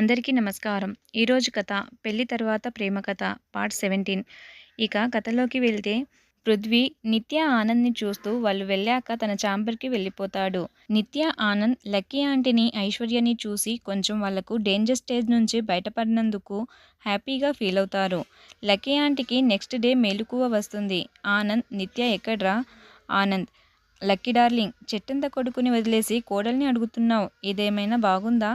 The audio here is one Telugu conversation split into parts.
అందరికీ నమస్కారం. ఈరోజు కథ పెళ్ళి తర్వాత ప్రేమ కథ పార్ట్ సెవెంటీన్. ఇక కథలోకి వెళ్తే పృథ్వీ నిత్య ఆనంద్ని చూస్తూ వాళ్ళు వెళ్ళాక తన ఛాంబర్కి వెళ్ళిపోతాడు. నిత్య ఆనంద్ లక్కీ ఆంటీని ఐశ్వర్యని చూసి కొంచెం వాళ్ళకు డేంజర్ స్టేజ్ నుంచి బయటపడినందుకు హ్యాపీగా ఫీల్ అవుతారు. లక్కీ ఆంటీకి నెక్స్ట్ డే మేలుకువ వస్తుంది. ఆనంద్ నిత్య ఎక్కడ్రా? ఆనంద్ లక్కీ డార్లింగ్ చెట్టంత కొడుకుని వదిలేసి కోడల్ని అడుగుతున్నావు. ఇదేమైనా బాగుందా?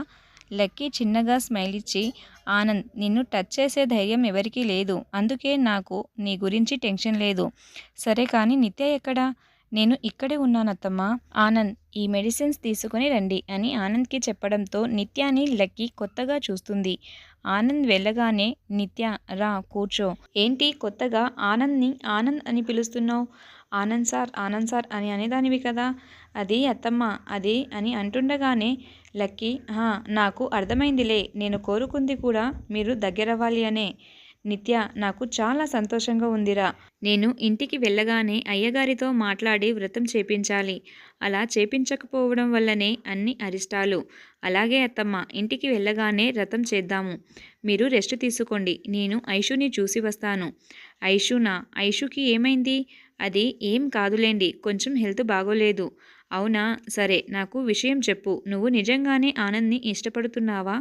లక్కీ చిన్నగా స్మైల్ ఇచ్చి ఆనంద్ నిన్ను టచ్ చేసే ధైర్యం ఎవరికీ లేదు. అందుకే నాకు నీ గురించి టెన్షన్ లేదు. సరే కానీ నిత్య ఎక్కడా? నేను ఇక్కడే ఉన్నానత్తమ్మా. ఆనంద్ ఈ మెడిసిన్స్ తీసుకుని రండి అని ఆనంద్కి చెప్పడంతో నిత్యాని లక్కీ కొత్తగా చూస్తుంది. ఆనంద్ వెళ్ళగానే నిత్య రా కూర్చో. ఏంటి కొత్తగా? ఆనంద్ని ఆనంద్ అని పిలుస్తున్నావు? ఆనంద్ సార్ ఆనంద్ సార్ అని అనేదానివి కదా. అది అత్తమ్మ అది అని అంటుండగానే లక్కీ నాకు అర్థమైందిలే నేను కోరుకుంది కూడా మీరు దగ్గరవ్వాలి అనే. నిత్య నాకు చాలా సంతోషంగా ఉందిరా. నేను ఇంటికి వెళ్ళగానే అయ్యగారితో మాట్లాడి వ్రతం చేపించాలి. అలా చేపించకపోవడం వల్లనే అన్ని అరిష్టాలు. అలాగే అత్తమ్మ ఇంటికి వెళ్ళగానే వ్రతం చేద్దాము. మీరు రెస్ట్ తీసుకోండి నేను ఐషుని చూసి వస్తాను. ఐషునా ఐషుకి ఏమైంది? అది ఏం కాదులేండి కొంచెం హెల్త్ బాగోలేదు. అవునా? సరే నాకు విషయం చెప్పు. నువ్వు నిజంగానే ఆనంద్ని ఇష్టపడుతున్నావా?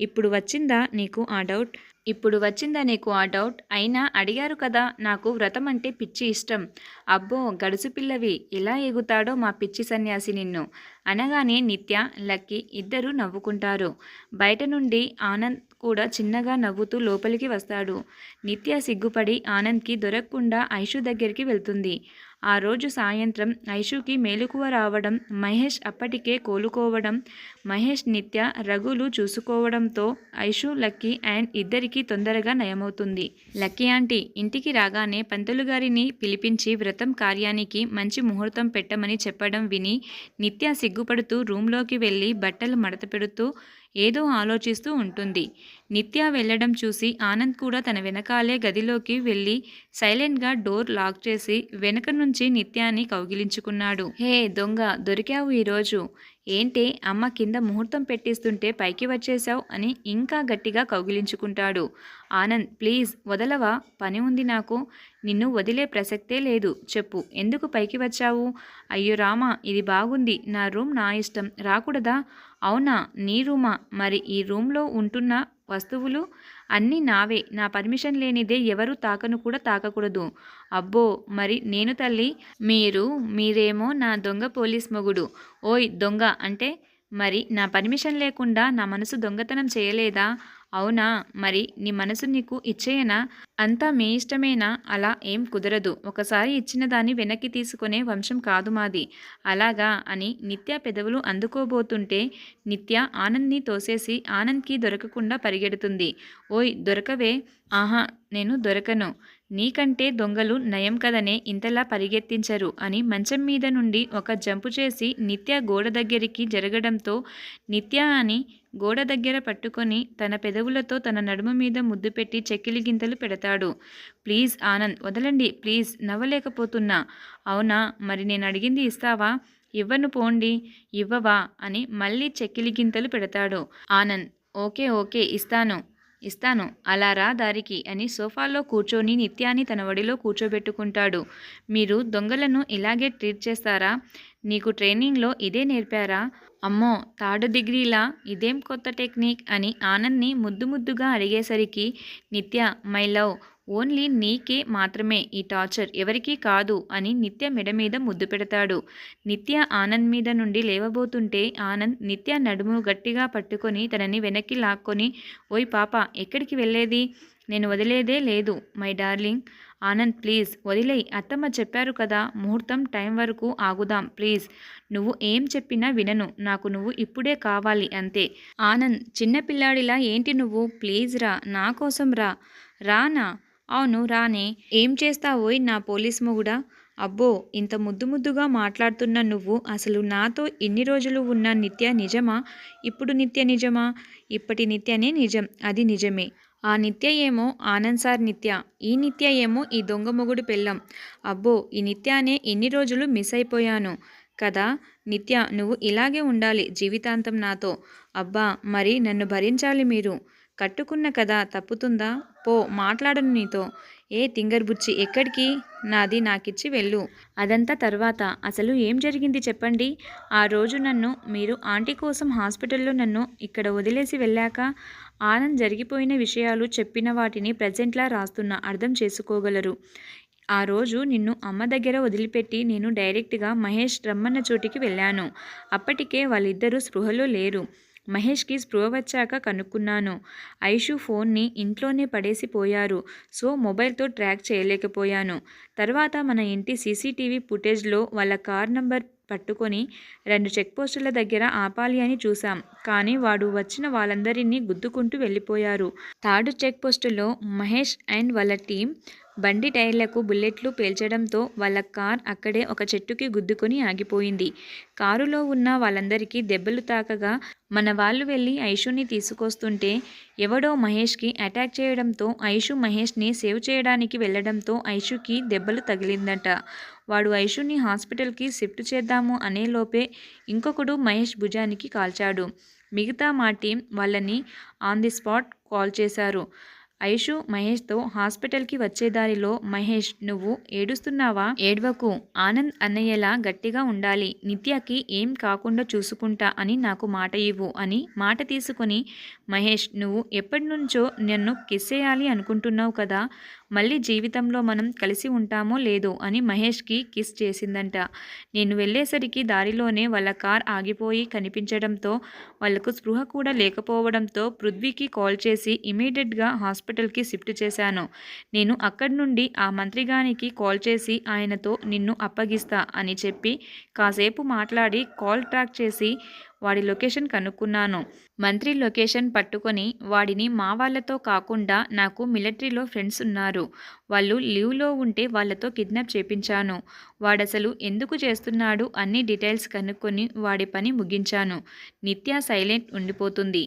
ఇప్పుడు వచ్చిందా నీకు ఆ డౌట్? ఇప్పుడు వచ్చిందా నీకు ఆ డౌట్? అయినా అడిగారు కదా నాకు వ్రతం అంటే పిచ్చి ఇష్టం. అబ్బో గడుసు పిల్లవి. ఎలా ఎగుతాడో మా పిచ్చి సన్యాసి నిన్ను. అనగానే నిత్య లక్కీ ఇద్దరు నవ్వుకుంటారు. బయట నుండి ఆనంద్ కూడా చిన్నగా నవ్వుతూ లోపలికి వస్తాడు. నిత్య సిగ్గుపడి ఆనంద్కి దొరకకుండా ఐషు దగ్గరికి వెళ్తుంది. ఆ రోజు సాయంత్రం ఐషుకి మేలుకువ రావడం మహేష్ అప్పటికే కోలుకోవడం మహేష్ నిత్య రఘులు చూసుకోవడంతో ఐషు లక్కీ అండ్ ఇద్దరికీ తొందరగా నయమవుతుంది. లక్కీ ఆంటీ ఇంటికి రాగానే పంతులు గారిని పిలిపించి వ్రతం కార్యానికి మంచి ముహూర్తం పెట్టమని చెప్పడం విని నిత్య సిగ్గుపడుతూ రూంలోకి వెళ్ళి బట్టలు మడత పెడుతూ ఏదో ఆలోచిస్తూ ఉంటుంది. నిత్య వెళ్ళడం చూసి ఆనంద్ కూడా తన వెనకాలే గదిలోకి వెళ్ళి సైలెంట్గా డోర్ లాక్ చేసి వెనక నుంచి నిత్యాన్ని కౌగిలించుకున్నాడు. హే దొంగ దొరికావు ఈరోజు. ఏంటి అమ్మ కింద ముహూర్తం పెట్టిస్తుంటే పైకి వచ్చేశావు అని ఇంకా గట్టిగా కౌగిలించుకుంటాడు. ఆనంద్ ప్లీజ్ వదలవా? పని ఉంది నాకు. నిన్ను వదిలే ప్రసక్తే లేదు. చెప్పు. ఎందుకు పైకి వచ్చావు? అయ్యో రామా ఇది బాగుంది. నా రూమ్ నా ఇష్టం. రాకూడదా? అవునా నీ రూమా? మరి ఈ రూమ్లో ఉంటున్న వస్తువులు అన్నీ నావే. నా పర్మిషన్ లేనిదే ఎవరు తాకను కూడా తాకకూడదు. అబ్బో! మరి నేను తల్లి? మీరు మీరేమో నా దొంగ పోలీస్ మొగుడు. ఓయ్ దొంగ! అంటే మరి నా పర్మిషన్ లేకుండా నా మనసు దొంగతనం చేయలేదా? అవునా? మరి నీ మనసు నీకు ఇచ్చేయనా? అంతా మీ ఇష్టమేనా? అలా ఏం కుదరదు. ఒకసారి ఇచ్చిన దాన్ని వెనక్కి తీసుకునే వంశం కాదు మాది. అలాగా? అని నిత్య పెదవులు అందుకోబోతుంటే నిత్య ఆనంద్ని తోసేసి ఆనంద్కి దొరకకుండా పరిగెడుతుంది. ఓయ్ దొరకవే? ఆహా నేను దొరకను. నీకంటే దొంగలు నయం కదనే ఇంతలా పరిగెత్తించరు అని మంచం మీద నుండి ఒక జంపు చేసి నిత్య గోడ దగ్గరికి జరగడంతో నిత్య అని గోడ దగ్గర పట్టుకొని తన పెదవులతో తన నడుము మీద ముద్దు పెట్టి చెక్కిలి గింతలు పెడతాడు. ప్లీజ్ ఆనంద్ వదలండి ప్లీజ్ నవ్వలేకపోతున్నా. అవునా మరి నేను అడిగింది ఇస్తావా? ఇవ్వను పోండి ఇవ్వవా అని మళ్ళీ చెక్కిలి గింతలు పెడతాడు. ఆనంద్ ఓకే ఓకే ఇస్తాను. ఇస్తాను. అలా రా దారికి అని సోఫాలో కూర్చొని నిత్యాన్ని తన వడిలో కూర్చోబెట్టుకుంటాడు. మీరు దొంగలను ఇలాగే ట్రీట్ చేస్తారా? నీకు ట్రైనింగ్లో ఇదే నేర్పారా? అమ్మో థర్డ్ డిగ్రీలా? ఇదేం కొత్త టెక్నిక్? అని ఆనంద్ని ముద్దు ముద్దుగా అడిగేసరికి నిత్య మై లవ్ ఓన్లీ నీకే మాత్రమే ఈ టార్చర్ ఎవరికీ కాదు అని నిత్య మెడ మీద ముద్దు పెడతాడు. నిత్య ఆనంద్ మీద నుండి లేవబోతుంటే ఆనంద్ నిత్య నడుము గట్టిగా పట్టుకొని తనని వెనక్కి లాక్కొని ఓయ్ పాప ఎక్కడికి వెళ్ళేది? నేను వదిలేదే లేదు మై డార్లింగ్. ఆనంద్ ప్లీజ్ వదిలేయి. అత్తమ్మ చెప్పారు కదా ముహూర్తం టైం వరకు ఆగుదాం ప్లీజ్. నువ్వు ఏం చెప్పినా వినను. నాకు నువ్వు ఇప్పుడే కావాలి అంతే. ఆనంద్ చిన్నపిల్లాడిలా ఏంటి నువ్వు? ప్లీజ్ రా నా కోసం రా. రానా? అవును రానే. ఏం చేస్తావోయ్ నా పోలీస్ మొగుడా? అబ్బో ఇంత ముద్దు ముద్దుగా మాట్లాడుతున్న నువ్వు అసలు నాతో ఇన్ని రోజులు ఉన్న నిత్య నిజమా? ఇప్పుడు నిత్య నిజమా? ఇప్పటి నిత్యనే నిజం అది నిజమే. ఆ నిత్య ఏమో ఆనంద్ సార్ నిత్య ఈ నిత్య ఏమో ఈ దొంగ మొగుడు పెళ్ళం. అబ్బో ఈ నిత్యానే ఎన్ని రోజులు మిస్ అయిపోయాను కదా? నిత్య నువ్వు ఇలాగే ఉండాలి జీవితాంతం నాతో. అబ్బా మరి నన్ను భరించాలి మీరు? కట్టుకున్న కదా తప్పుతుందా? పో మాట్లాడను నీతో. ఏ తింగర్బుచ్చి ఎక్కడికి? నాది నాకిచ్చి వెళ్ళు. అదంతా తర్వాత. అసలు ఏం జరిగింది చెప్పండి? ఆ రోజు నన్ను మీరు ఆంటీ కోసం హాస్పిటల్లో నన్ను ఇక్కడ వదిలేసి వెళ్ళాక ఆనంద్ జరిగిపోయిన విషయాలు చెప్పిన వాటిని ప్రజెంట్లా రాస్తున్నా అర్థం చేసుకోగలరు. ఆ రోజు నిన్ను అమ్మ దగ్గర వదిలిపెట్టి నేను డైరెక్ట్గా మహేష్ రమ్మన్న చోటికి వెళ్ళాను. అప్పటికే వాళ్ళిద్దరూ స్పృహలో లేరు. మహేష్కి స్పృహ వచ్చాక కనుక్కున్నాను. ఐషు ఫోన్ని ఇంట్లోనే పడేసి పోయారు సో మొబైల్తో ట్రాక్ చేయలేకపోయాను. తర్వాత మన ఇంటి సీసీటీవీ ఫుటేజ్లో వాళ్ళ కార్ నంబర్ పట్టుకొని రెండు చెక్ పోస్టుల దగ్గర ఆపాలి అని చూశాం. కానీ వాడు వచ్చిన వాళ్ళందరినీ గుద్దుకుంటూ వెళ్ళిపోయారు. థర్డ్ చెక్ పోస్టులో మహేష్ అండ్ వాళ్ళ టీం బండి టైర్లకు బుల్లెట్లు పేల్చడంతో వాళ్ళ కార్ అక్కడే ఒక చెట్టుకి గుద్దుకొని ఆగిపోయింది. కారులో ఉన్న వాళ్ళందరికీ దెబ్బలు తాకగా మన వాళ్ళు వెళ్ళి ఐషుని తీసుకొస్తుంటే ఎవడో మహేష్కి అటాక్ చేయడంతో ఐషు మహేష్ని సేవ్ చేయడానికి వెళ్ళడంతో ఐషుకి దెబ్బలు తగిలిందట. వాడు ఐషుని హాస్పిటల్కి షిఫ్ట్ చేద్దాము అనేలోపే ఇంకొకడు మహేష్ భుజానికి కాల్చాడు. మిగతా మా టీం వాళ్ళని ఆన్ ది స్పాట్ కాల్ చేశారు. ఐషు మహేష్తో హాస్పిటల్కి వచ్చే దారిలో మహేష్ నువ్వు ఏడుస్తున్నావా? ఏడ్వకు. ఆనంద్ అన్నయ్యలా గట్టిగా ఉండాలి. నిత్యకి ఏం కాకుండా చూసుకుంటా అని నాకు మాట ఇవ్వు అని మాట తీసుకుని మహేష్ నువ్వు ఎప్పటి నుంచో నన్ను కిస్ చేయాలి అనుకుంటున్నావు కదా మళ్ళీ జీవితంలో మనం కలిసి ఉంటామో లేదో అని మహేష్కి కిస్ చేసిందంట. నేను వెళ్ళేసరికి దారిలోనే వాళ్ళ కార్ ఆగిపోయి కనిపించడంతో వాళ్ళకు స్పృహ కూడా లేకపోవడంతో పృథ్వీకి కాల్ చేసి ఇమీడియట్గా హాస్పిటల్కి షిఫ్ట్ చేశాను. నేను అక్కడి నుండి ఆ మంత్రిగానికి కాల్ చేసి ఆయనతో నిన్ను అప్పగిస్తా అని చెప్పి కాసేపు మాట్లాడి కాల్ ట్రాక్ చేసి వాడి లొకేషన్ కనుక్కున్నాను. మంత్రి లొకేషన్ పట్టుకొని వాడిని మా వాళ్ళతో కాకుండా నాకు మిలిటరీలో ఫ్రెండ్స్ ఉన్నారు. వాళ్ళు లీవ్లో ఉంటే వాళ్ళతో కిడ్నాప్ చేపించాను. వాడసలు ఎందుకు చేస్తున్నాడు అన్ని డీటెయిల్స్ కనుక్కొని వాడి పని ముగించాను. నిత్య సైలెంట్ ఉండిపోతుంది.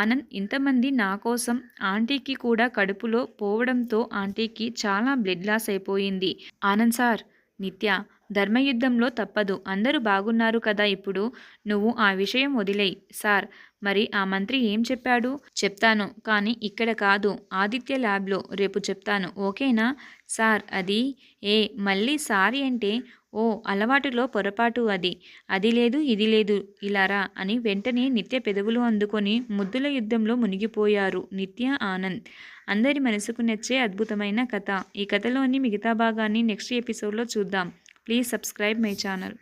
ఆనంద్ ఇంతమంది నా కోసం ఆంటీకి కూడా కడుపులో పోవడంతో ఆంటీకి చాలా బ్లడ్ లాస్ అయిపోయింది. ఆనంద్ సార్ నిత్య ధర్మయుద్ధంలో తప్పదు. అందరూ బాగున్నారు కదా ఇప్పుడు. నువ్వు ఆ విషయం వదిలేయి. సార్ మరి ఆ మంత్రి ఏం చెప్పాడు? చెప్తాను కానీ ఇక్కడ కాదు. ఆదిత్య ల్యాబ్లో రేపు చెప్తాను. ఓకేనా? సార్ అది ఏ మళ్ళీ సార్ అంటే ఓ అలవాటులో పొరపాటు అది. అది లేదు ఇది లేదు ఇలారా అని వెంటనే నిత్య పెదవులు అందుకొని ముద్దుల యుద్ధంలో మునిగిపోయారు నిత్య ఆనంద్. అందరి మనసుకు నచ్చే అద్భుతమైన కథ. ఈ కథలోని మిగతా భాగాన్ని నెక్స్ట్ ఎపిసోడ్లో చూద్దాం. Please subscribe my channel